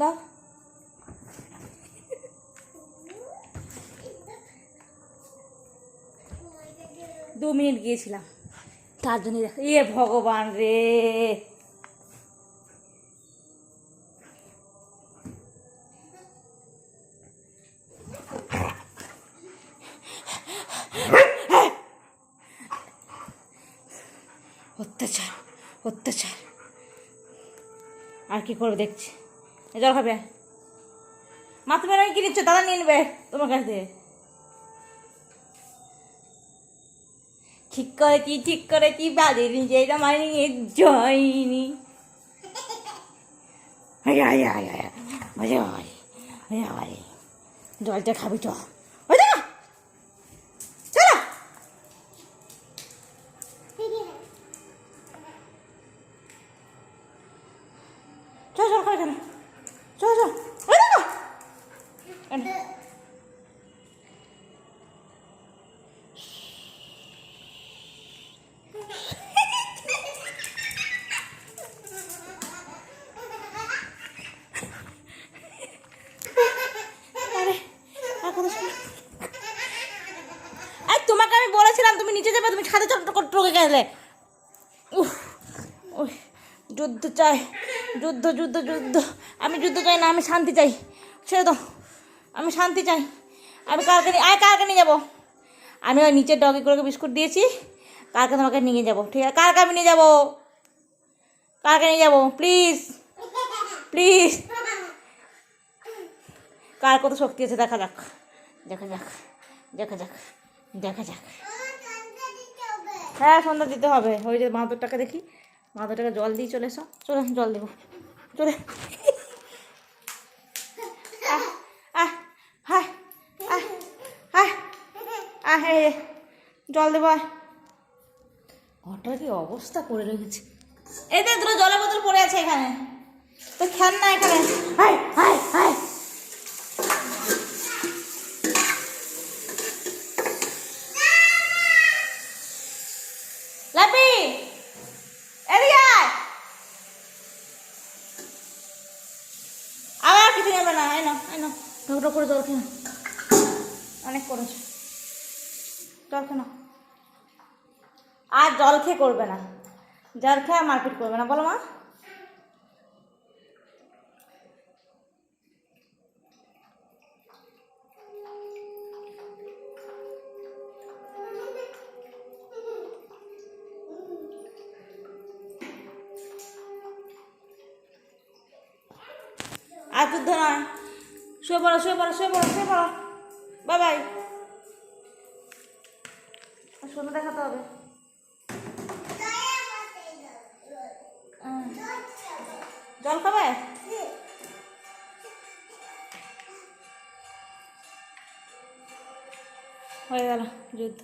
দাও। দু মিনিট গিয়েছিলাম। তার জন্য দেখো, এ ভগবান রে। অত্যাচার অত্যাচার। আর কি করবে দেখছি। জল খাবে মা তুমি কি নিচ্ছ? দাদা নিয়ে নেবে তোমার কাছ থেকে ঠিক ঠিক করেছি কি আয় আয় আয় আয় মজা হয় মজা হয়। জলটা খাবি তো। বলেছিলাম তুমি নিচে যাবে তুমি ছাদে টকে গেলে। উফ, যুদ্ধ চাই যুদ্ধ যুদ্ধ যুদ্ধ। আমি যুদ্ধ চাই না আমি শান্তি চাই। ছেড়ে দাও আমি শান্তি চাই। আমি কালকে আয় কালকে নিয়ে যাব। আমি ওই নিচের ডগে করে বিস্কুট দিয়েছি কালকে তোমাকে নিয়ে যাব ঠিক আছে? কালকে আমি নিয়ে যাব। কালকে নিয়ে যাব প্লিজ প্লিজ কার কত শক্তি আছে দেখা যাক। দেখা যাক দেখা যাক দেখা যাক। হ্যাঁ সন্ধ্যা দিতে হবে। ওই যে মাদুরটাকে দেখি। মাদুরটাকে জল দিয়ে চলে এসো। চলে জল দেবো। চলে। হায় হায় জল দেবো ঘরটার কি অবস্থা করে রেখেছে? এই দেখ দুটো জলের বোতল পড়ে আছে এখানে। তো খেয়াল না এখানে। হায় হায় হায় লাপি এদিকে আয় আবার কিছু নেবে না আয় না করে জল খেয়ে অনেক করেছ। জল খেয়ে। আর জল খেয়ে করবে না। জল খেয়ে মারপিট করবে না। বলো মা। আর যুদ্ধ নয়। শুয়ে পড়ো শুয়ে পড়ো শুয়ে পড়ো শুয়ে পড়ো। Bye bye. শোনো দেখাতে হবে। জল খাবে? হয়ে গেল, যুদ্ধ।